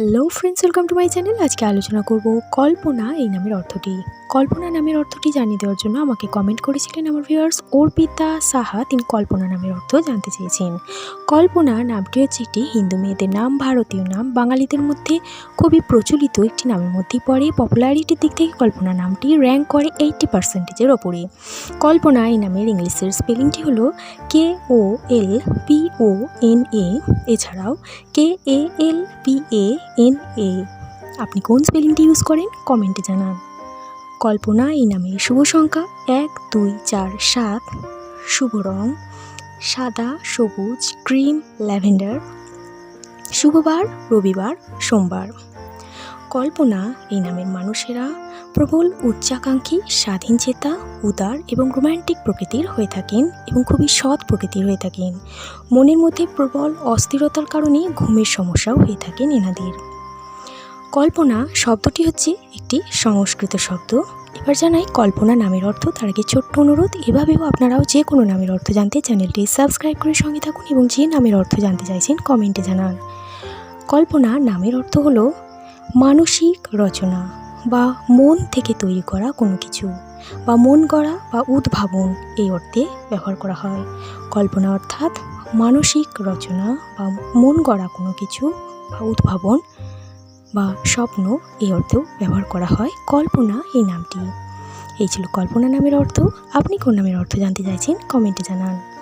Hello friends welcome to my channel আজকে আলোচনা করব কল্পনা এই নামের অর্থটি। কল্পনা নামের অর্থটি জানিয়ে দেওয়ার জন্য আমাকে কমেন্ট করেছিলেন আমার ভিউয়ার্স অর্পিতা সাহা। তিনি কল্পনা নামের অর্থ জানতে চেয়েছেন। কল্পনা নামটি হচ্ছে একটি হিন্দু মেয়েদের নাম, ভারতীয় নাম। বাঙালিদের মধ্যে খুবই প্রচলিত একটি নামের মধ্যেই পড়ে। পপুলারিটির দিক থেকে কল্পনা নামটি র্যাঙ্ক করে এইটটি পার্সেন্টেজের ওপরে। কল্পনা এই নামের ইংলিশের স্পেলিংটি হলো কে ও L P O N A এছাড়াও কে এ L P A N A আপনি কোন স্পেলিংটি ইউজ করেন? কমেন্টে জানান। কল্পনা এই নামে। শুভ সংখ্যা এক, দুই, চার, সাত। শুভ রং, সাদা, সবুজ, ক্রিম, ল্যাভেন্ডার। শুভবার রবিবার, সোমবার। কল্পনা এই নামের মানুষেরা প্রবল, উচ্চাকাঙ্ক্ষী, স্বাধীন চেতা, উদার এবং রোম্যান্টিক প্রকৃতির হয়ে থাকেন এবং খুবই সৎ প্রকৃতির হয়ে থাকেন। মনের মধ্যে প্রবল অস্থিরতার কারণে ঘুমের সমস্যাও হয়ে থাকেন এনাদের। কল্পনা শব্দটি হচ্ছে একটি সংস্কৃত শব্দ। এবার জানাই কল্পনা নামের অর্থ। তার আগে ছোট্ট অনুরোধ, এভাবেও আপনারাও যে কোনো নামের অর্থ জানতে চ্যানেলটি সাবস্ক্রাইব করে সঙ্গে থাকুন এবং যে নামের অর্থ জানতে চাইছেন কমেন্টে জানান। কল্পনা নামের অর্থ হলো মানসিক রচনা বা মন থেকে তৈরি করা কোনো কিছু বা মন গড়া বা উদ্ভাবন এই অর্থে ব্যবহার করা হয়। কল্পনা অর্থাৎ মানসিক রচনা বা মন গড়া কোনো কিছু বা উদ্ভাবন বা স্বপ্ন এই অর্থেও ব্যবহার করা হয়। কল্পনা এই নামটি। এই ছিল কল্পনা নামের অর্থ। আপনি কোন নামের অর্থ জানতে চাইছেন, কমেন্টে জানান।